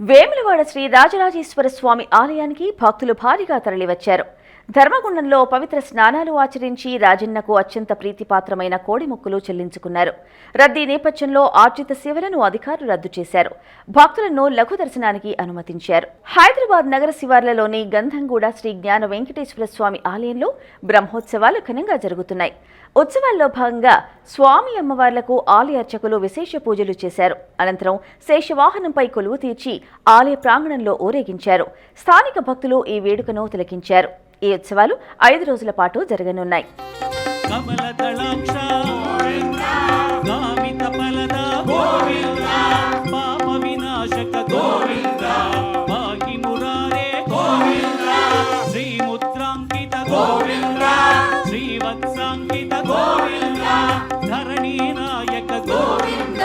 వేములవాడ శ్రీ రాజరాజేశ్వర స్వామి ఆలయానికి భక్తులు భారీగా తరలివచ్చారు. ధర్మగుండంలో పవిత్ర స్నానాలు ఆచరించి రాజన్నకు అత్యంత ప్రీతిపాత్రమైన కోడి మొక్కులు చెల్లించుకున్నారు. రద్దీ నేపథ్యంలో ఆర్జిత సేవలను అధికారులు రద్దు చేశారు. భక్తులను లఘు దర్శనానికి అనుమతించారు. హైదరాబాద్ నగర శివార్లలోని గంధంగూడ శ్రీ జ్ఞాన వెంకటేశ్వర స్వామి ఆలయంలో బ్రహ్మోత్సవాలు ఘనంగా జరుగుతున్నాయి. ఉత్సవాల్లో భాగంగా స్వామి అమ్మవార్లకు ఆలయ అర్చకులు విశేష పూజలు చేశారు. అనంతరం శేషవాహనంపై కొలువు తీర్చి ఆలయ ప్రాంగణంలో ఊరేగించారు. స్థానిక భక్తులు ఈ వేడుకను తిలకించారు. ఈ ఉత్సవాలు ఐదు రోజుల పాటు జరగనున్నాయి. కమలదళాక్ష గోవింద ధరణీ నాయక గోవింద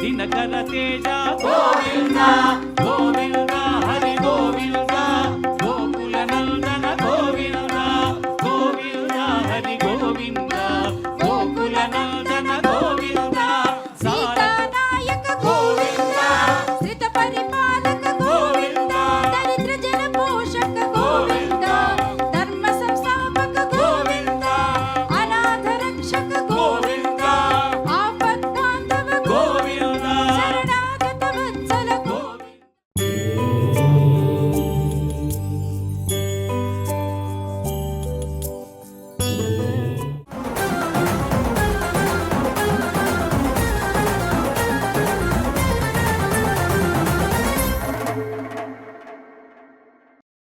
దినకర తేజ గోవింద